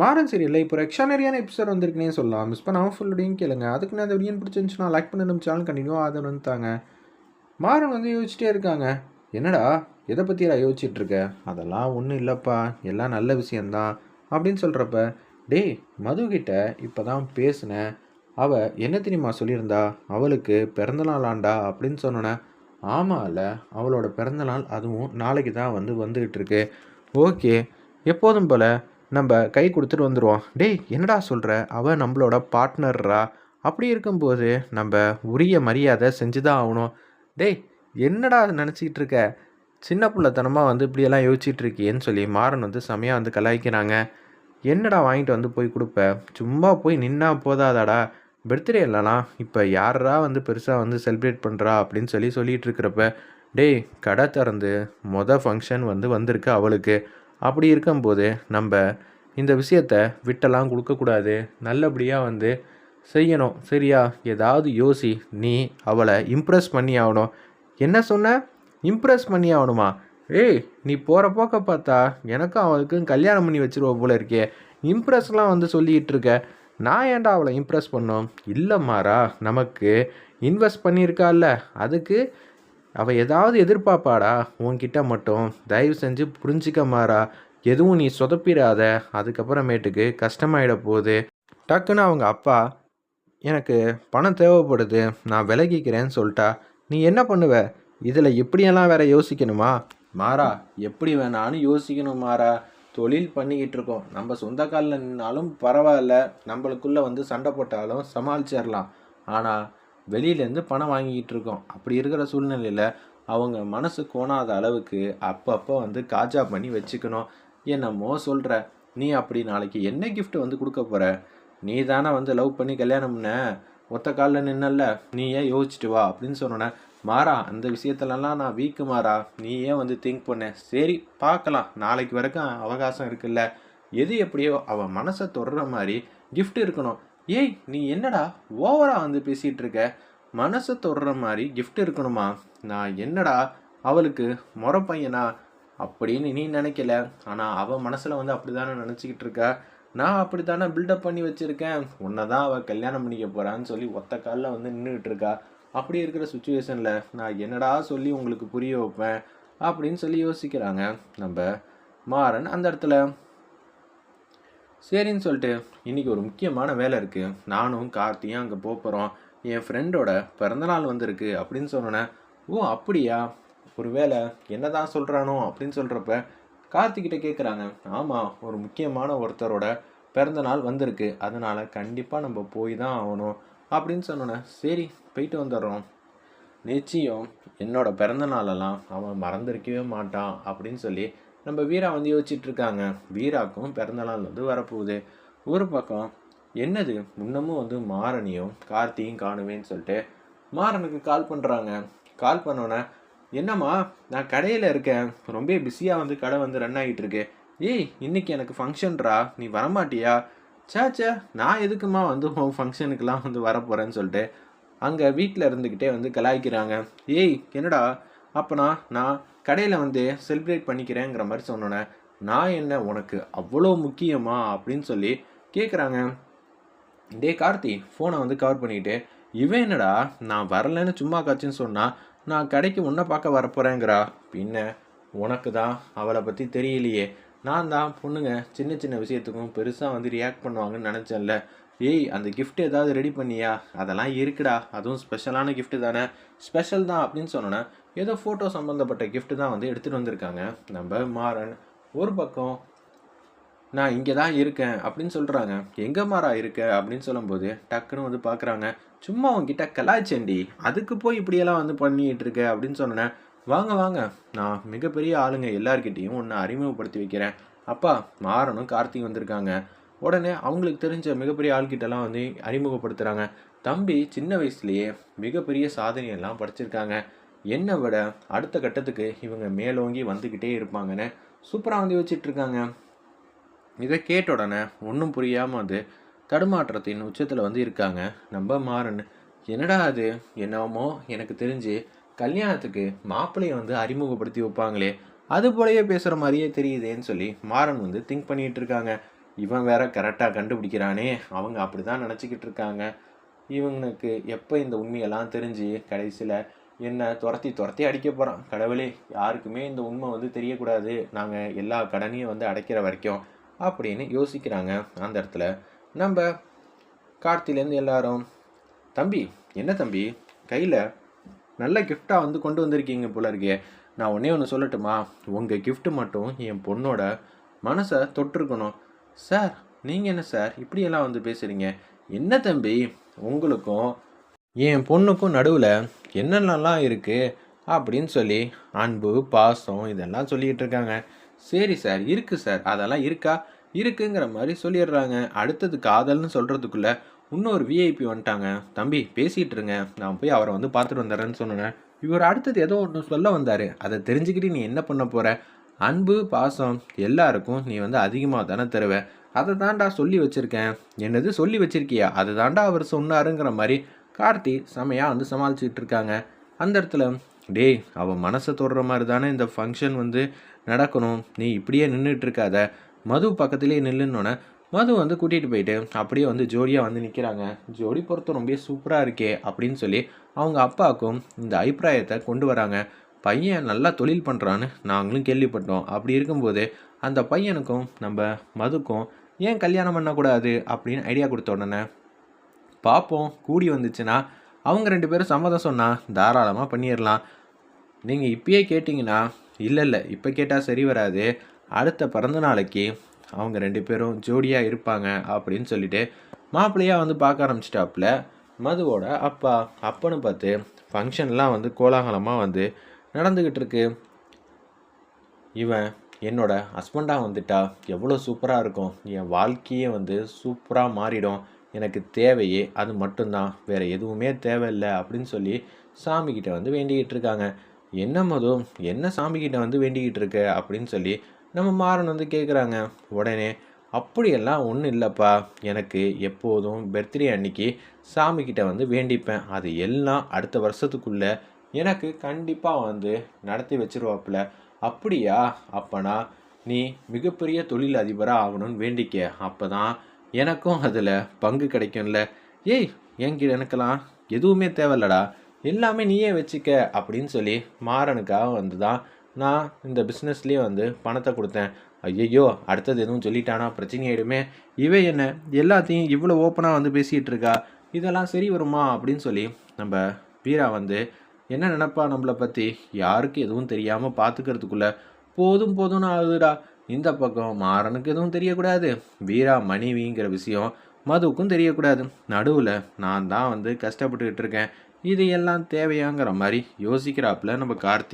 மாறன் சீரியலில் இப்போ எக்ஸ்ட்ரானரியான எபிசோட் வந்திருக்குனே சொல்லலாம். மிஸ் பண்ணாமல் ஃபுல்லோடையும் கேளுங்க. அதுக்கு நான் அந்த வீடியோ பிடிச்சிருந்துச்சுன்னா லைக் பண்ணி நம்ம சேனல் கண்டினியூ அதை வந்துட்டாங்க மாறன் வந்து யோசிச்சிட்டே இருக்காங்க. என்னடா எதை பற்றியா யோசிச்சுட்டு இருக்க? அதெல்லாம் ஒன்றும் இல்லைப்பா. எல்லாம் நல்ல விஷயந்தான் அப்படின்னு சொல்கிறப்ப டேய் மதுகிட்ட இப்போ தான் பேசினேன் அவள் என்ன தெரியுமா சொல்லியிருந்தா? அவளுக்கு பிறந்தநாள் ஆண்டா அப்படின்னு சொன்னோன்னே ஆமாம்ல அவளோட பிறந்தநாள் அதுவும் நாளைக்கு தான் வந்து வந்துக்கிட்டு இருக்கு. ஓகே எப்போதும் போல் நம்ம கை கொடுத்துட்டு வந்துடுவோம் டேய் என்னடா சொல்கிற அவள் நம்மளோட பார்ட்னர்ரா அப்படி இருக்கும்போது நம்ம உரிய மரியாதை செஞ்சு தான் ஆகணும். டேய் என்னடா நினச்சிக்கிட்டு இருக்க? சின்ன பிள்ளைத்தனமாக வந்து இப்படியெல்லாம் யோசிச்சுட்டு இருக்கியேன்னு சொல்லி மாறன் வந்து செமையாக வந்து கலாய்க்கிறாங்க. என்னடா வாங்கிட்டு வந்து போய் கொடுப்ப? சும்மா போய் நின்னா போதாதாடா? பர்த்டே இல்லைனா இப்போ யாரா வந்து பெருசாக வந்து செலிப்ரேட் பண்ணுறா அப்படின்னு சொல்லி சொல்லிகிட்டு இருக்கிறப்ப டேய் கடை திறந்து மொதல் ஃபங்க்ஷன் வந்து வந்திருக்கு அவளுக்கு. அப்படி இருக்கும்போது நம்ம இந்த விஷயத்த விட்டெல்லாம் கொடுக்கக்கூடாது. நல்லபடியாக வந்து செய்யணும். சரியா? ஏதாவது யோசி. நீ அவளை இம்ப்ரெஸ் பண்ணி ஆகணும். என்ன சொன்ன? இம்ப்ரெஸ் பண்ணி ஆகணுமா? ஏய் நீ போகிற போக்க பார்த்தா எனக்கும் அவளுக்கும் கல்யாணம் பண்ணி வச்சுருவ போல இருக்கே. இம்ப்ரெஸ்லாம் வந்து சொல்லிகிட்டு இருக்க. நான் ஏன்டா அவளை இம்ப்ரெஸ் பண்ணோம்? இல்லை மாறா நமக்கு இன்வெஸ்ட் பண்ணியிருக்கால அதுக்கு அவள் ஏதாவது எதிர்பார்ப்பாடா? உன்கிட்ட மட்டும். தயவு செஞ்சு புரிஞ்சிக்க மாறா. எதுவும் நீ சொதப்பிடாத. அதுக்கப்புறமேட்டுக்கு கஷ்டமாயிட போகுது. டக்குன்னு அவங்க அப்பா எனக்கு பணம் தேவைப்படுது. நான் விலகிக்கிறேன்னு சொல்லிட்டா. நீ என்ன பண்ணுவ? இதில் இப்படியெல்லாம் வேற யோசிக்கணுமா? மாறா எப்படி வேணாலும் யோசிக்கணும் மாறா. தொழில் பண்ணிக்கிட்டு இருக்கோம். நம்ம சொந்த காலில் நின்னாலும் பரவாயில்ல. நம்மளுக்குள்ளே வந்து சண்டை போட்டாலும் சமாளிச்சிடலாம். ஆனால் வெளியிலேருந்து பணம் வாங்கிக்கிட்டு இருக்கோம் அப்படி இருக்கிற சூழ்நிலையில் அவங்க மனசு கோணாத அளவுக்கு அப்பப்போ வந்து காஜா பண்ணி வச்சுக்கணும். என்னமோ சொல்கிற நீ அப்படி நாளைக்கு என்ன கிஃப்ட் வந்து கொடுக்க போகிற நீ தானே வந்து லவ் பண்ணி கல்யாணம் பண்ண? ஒத்த காலில் நின்னல்ல? நீ ஏன் யோசிச்சுட்டு வா அப்படின்னு சொன்னோன்னே மாறா அந்த விஷயத்துலலாம் நான் வீக்கு மாறா. நீ ஏன் வந்து திங்க் பண்ண. சரி பார்க்கலாம். நாளைக்கு வரைக்கும் அவகாசம் இருக்குல்ல. எது எப்படியோ அவன் மனசை தொடுற மாதிரி கிஃப்ட் இருக்கணும். ஏய் நீ என்னடா ஓவராக வந்து பேசிகிட்டு இருக்க மனசை தொடுற மாதிரி கிஃப்ட் இருக்கணுமா? நான் என்னடா அவளுக்கு முறை பையனா அப்படின்னு நீ நினைக்கல. ஆனால் அவள் மனசில் வந்து அப்படி தானே நினச்சிக்கிட்டு இருக்கா நான் அப்படி தானே பில்டப் பண்ணி வச்சுருக்கேன். உன்னை தான் அவள் கல்யாணம் பண்ணிக்க போகிறான்னு சொல்லி ஒத்த காலில் வந்து நின்றுட்டு இருக்கா அப்படி இருக்கிற சுச்சுவேஷனில் நான் என்னடா சொல்லி உங்களுக்கு புரிய வைப்பேன்? அப்படின்னு சொல்லி யோசிக்கிறாங்க. நம்ம மாறன் அந்த இடத்துல சரின்னு சொல்லிட்டு இன்னைக்கு ஒரு முக்கியமான வேலை இருக்குது நானும் கார்த்தியும் அங்கே போகிறோம் என் ஃப்ரெண்டோட பிறந்தநாள் வந்திருக்கு அப்படின்னு சொன்னோன்னே ஓ அப்படியா? ஒரு வேலை என்ன தான் சொல்கிறானோ அப்படின்னு சொல்கிறப்ப கார்த்திக்கிட்ட கேட்குறாங்க ஆமாம் ஒரு முக்கியமான ஒருத்தரோட பிறந்தநாள் வந்திருக்கு. அதனால் கண்டிப்பாக நம்ம போய் தான் ஆகணும். அப்படின்னு சொன்னோன்னே சரி போயிட்டு வந்துடுறோம். நிச்சயம் என்னோட பிறந்த நாளெல்லாம் அவன் மறந்திருக்கவே மாட்டான் அப்படின்னு சொல்லி நம்ம வீரா வந்து யோசிச்சுட்டு இருக்காங்க வீராக்கும் பிறந்த நாள் வந்து வரப்போகுது. ஒரு பக்கம் என்னது? முன்னமும் வந்து மாறனியும் கார்த்தியும் காணுவேன்னு சொல்லிட்டு மாறனுக்கு கால் பண்ணுறாங்க கால் பண்ணோன்னே என்னம்மா நான் கடையில் இருக்கேன். ரொம்ப பிஸியாக வந்து கடை வந்து ரன் ஆகிட்டு இருக்கு ஏய் இன்னைக்கு எனக்கு ஃபங்க்ஷன்ரா நீ வரமாட்டியா? சே சே நான் எதுக்குமா வந்து உன் ஃபங்க்ஷனுக்கெலாம் வந்து வரப்போகிறேன்னு சொல்லிட்டு அங்கே வீட்டில் இருந்துக்கிட்டே வந்து கலாய்க்கிறாங்க. ஏய் என்னடா? அப்போனா நான் கடையில் வந்து செலிப்ரேட் பண்ணிக்கிறேங்கிற மாதிரி சொன்னோன்னே நான் என்ன உனக்கு அவ்வளோ முக்கியமா அப்படின்னு சொல்லி கேட்குறாங்க டே கார்த்தி ஃபோனை வந்து கவர் பண்ணிக்கிட்டு இவன் என்னடா நான் வரலைன்னு சும்மா காச்சுன்னு சொன்னால் நான் கடைக்கு உன்னை பார்க்க வரப்போகிறேங்கிறா பின்ன உனக்கு தான் அவளை பற்றி தெரியலையே. நான் தான் பொண்ணுங்க சின்ன சின்ன விஷயத்துக்கும் பெருசாக வந்து ரியாக்ட் பண்ணுவாங்கன்னு நினச்சேன்ல. ஏய் அந்த கிஃப்ட் ஏதாவது ரெடி பண்ணியா? அதெல்லாம் இருக்குடா. அதுவும் ஸ்பெஷலான கிஃப்ட்டு தானே. ஸ்பெஷல் தான் அப்படின்னு சொன்னோன்னே ஏதோ ஃபோட்டோ சம்மந்தப்பட்ட கிஃப்ட்டு தான் வந்து எடுத்துகிட்டு வந்திருக்காங்க. நம்ம மாறன் ஒரு பக்கம் நான் இங்கே தான் இருக்கேன் அப்படின்னு சொல்கிறாங்க எங்கே மாறா இருக்க அப்படின்னு சொல்லும்போது டக்குன்னு வந்து பார்க்குறாங்க சும்மா உங்ககிட்ட கலாய்ச்சேண்டி அதுக்கு போய் இப்படியெல்லாம் வந்து பண்ணிகிட்டு இருக்க? அப்படின்னு சொன்னேன் வாங்க வாங்க. நான் மிகப்பெரிய ஆளுங்க எல்லார்கிட்டேயும் ஒன்று அறிமுகப்படுத்தி வைக்கிறேன். அப்பா மாறனும் கார்த்திக் வந்திருக்காங்க. உடனே அவங்களுக்கு தெரிஞ்ச மிகப்பெரிய ஆள்கிட்டலாம் வந்து அறிமுகப்படுத்துகிறாங்க தம்பி சின்ன வயசுலேயே மிகப்பெரிய சாதனையெல்லாம் படிச்சிருக்காங்க. என்னை விட அடுத்த கட்டத்துக்கு இவங்க மேலோங்கி வந்துக்கிட்டே இருப்பாங்கன்னு சூப்பராக வந்து வச்சிட்ருக்காங்க இதை கேட்ட உடனே ஒன்றும் புரியாமல் வந்து தடுமாற்றத்தின் உச்சத்தில் வந்து இருக்காங்க. நம்ம மாறன் என்னடா அது? என்னமோ எனக்கு தெரிஞ்சு கல்யாணத்துக்கு மாப்பிள்ளையை வந்து அறிமுகப்படுத்தி வைப்பாங்களே. அது போலயே பேசுகிற மாதிரியே தெரியுதேன்னு சொல்லி மாறன் வந்து திங்க் பண்ணிகிட்டு இருக்காங்க இவன் வேற கரெக்டாக கண்டுபிடிக்கிறானே. அவங்க அப்படி தான் நினச்சிக்கிட்டு இருக்காங்க. இவனுக்கு எப்போ இந்த உண்மையெல்லாம் தெரிஞ்சு கடைசியில் என்ன துரத்தி துரத்தி அடிக்க போகிறான் கடவுளே யாருக்குமே இந்த உண்மை வந்து தெரியக்கூடாது. நாங்கள் எல்லா கடனையும் வந்து அடைக்கிற வரைக்கும் அப்படின்னு யோசிக்கிறாங்க. அந்த இடத்துல நம்ம கார்த்திலேருந்து எல்லாரும் தம்பி என்ன தம்பி? கையில் நல்ல கிஃப்டாக வந்து கொண்டு வந்திருக்கீங்க போல இருக்கே. நான் ஒன்றே ஒன்று சொல்லட்டுமா? உங்கள் கிஃப்ட்டு மட்டும் என் பொண்ணோட மனசை தொட்டிருக்கணும். சார் நீங்கள் என்ன சார்? இப்படியெல்லாம் வந்து பேசுகிறீங்க என்ன தம்பி? உங்களுக்கும் என் பொண்ணுக்கும் நடுவில் என்னென்னலாம் இருக்குது அப்படின்னு சொல்லி அன்பு பாசம் இதெல்லாம் சொல்லிக்கிட்டு இருக்காங்க. சரி சார் இருக்குது சார். அதெல்லாம் இருக்கா? இருக்குங்கிற மாதிரி சொல்லிடுறாங்க. அடுத்தது காதல்னு சொல்கிறதுக்குள்ளே இன்னொரு விஐபி வந்துட்டாங்க. தம்பி பேசிகிட்டு இருங்க. நான் போய் அவரை வந்து பார்த்துட்டு வந்துடுறேன்னு சொன்னேன். இவர் அடுத்தது ஏதோ ஒன்று சொல்ல வந்தார். அதை தெரிஞ்சுக்கிட்டு நீ என்ன பண்ண போகிற அன்பு பாசம் எல்லாருக்கும் நீ வந்து அதிகமாக தானே தருவ. அதை தாண்டா சொல்லி வச்சுருக்கேன். என்னது சொல்லி வச்சிருக்கியா? அதை தாண்டா அவர் சொன்னாருங்கிற மாதிரி கார்த்தி செமையாக வந்து சமாளிச்சுட்டு இருக்காங்க. அந்த இடத்துல டேய் அவன் மனசை தொடுற மாதிரி தானே இந்த ஃபங்க்ஷன் வந்து நடக்கணும். நீ இப்படியே நின்றுட்டுருக்காத மது பக்கத்துலேயே நில்லுன்னொன்னே மது வந்து கூட்டிகிட்டு போயிட்டு அப்படியே வந்து ஜோடியாக வந்து நிற்கிறாங்க ஜோடி பொறுத்த ரொம்ப சூப்பராக இருக்கே அப்படின்னு சொல்லி அவங்க அப்பாவுக்கும் இந்த அபிப்பிராயத்தை கொண்டு வராங்க. பையன் நல்லா தொழில் பண்ணுறான்னு நாங்களும் கேள்விப்பட்டோம். அப்படி இருக்கும்போது அந்த பையனுக்கும் நம்ம மதுக்கும் ஏன் கல்யாணம் பண்ணக்கூடாது அப்படின்னு ஐடியா கொடுத்த உடனே பார்ப்போம் கூடி வந்துச்சுன்னா அவங்க ரெண்டு பேரும் சம்மதம் சொன்னால் தாராளமாக பண்ணிடலாம் நீங்கள் இப்பயே கேட்டிங்கன்னா இல்லை இல்லை இப்போ கேட்டால் சரி வராது. அடுத்த பிறந்த நாளைக்கு அவங்க ரெண்டு பேரும் ஜோடியாக இருப்பாங்க அப்படின்னு சொல்லிட்டு மாப்பிள்ளையாக வந்து பார்க்க ஆரம்பிச்சிட்டாப்புல. மதுவோட அப்பா அப்பன்னு பார்த்து ஃபங்க்ஷன்லாம் வந்து கோலாகலமாக வந்து நடந்துக்கிட்டு இருக்கு இவன் என்னோட ஹஸ்பண்டாக வந்துட்டா எவ்வளோ சூப்பராக இருக்கும். என் வாழ்க்கையே வந்து சூப்பராக மாறிடும். எனக்கு தேவையே அது மட்டும்தான். வேறு எதுவுமே தேவையில்லை அப்படின்னு சொல்லி சாமிக்கிட்ட வந்து வேண்டிக்கிட்டு இருக்காங்க. என்ன மதும் என்ன சாமிக்கிட்ட வந்து வேண்டிக்கிட்டு இருக்க அப்படின்னு சொல்லி நம்ம மாறன் வந்து கேட்குறாங்க உடனே அப்படியெல்லாம் ஒன்றும் இல்லைப்பா. எனக்கு எப்போதும் பர்த்டே அன்னைக்கு சாமிக்கிட்ட வந்து வேண்டிப்பேன். அது எல்லாம் அடுத்த வருஷத்துக்குள்ளே எனக்கு கண்டிப்பாக வந்து நடத்தி வச்சிருவாப்புல. அப்படியா? அப்பனா நீ மிகப்பெரிய தொழில் அதிபராக ஆகணும்னு வேண்டிக்க. அப்போ தான் எனக்கும் அதில் பங்கு கிடைக்கும்ல. ஏய் என்கிட்ட எனக்கெல்லாம் எதுவுமே தேவையில்லடா. எல்லாமே நீயே வச்சுக்க அப்படின்னு சொல்லி மாறனுக்காக வந்து தான் நான் இந்த பிஸ்னஸ்லேயே வந்து பணத்தை கொடுத்தேன். ஐயையோ அடுத்தது எதுவும் சொல்லிட்டானா? பிரச்சனையாயிடுமே இவை என்ன? எல்லாத்தையும் இவ்வளோ ஓப்பனாக வந்து பேசிகிட்டு இருக்கா? இதெல்லாம் சரி வருமா? அப்படின்னு சொல்லி நம்ம வீரா வந்து என்ன நினப்பா நம்மளை பற்றி யாருக்கு எதுவும் தெரியாமல் பார்த்துக்கிறதுக்குள்ள போதும் போதும்னு ஆகுதுடா. இந்த பக்கம் மாறனுக்கு எதுவும் தெரியக்கூடாது. வீரா மனைவிங்கிற விஷயம் மதுவுக்கும் தெரியக்கூடாது. நடுவில் நான் தான் வந்து கஷ்டப்பட்டுக்கிட்டு இருக்கேன். இது எல்லாம் தேவையாங்கிற மாதிரி யோசிக்கிறாப்புல நம்ம கார்த்தி.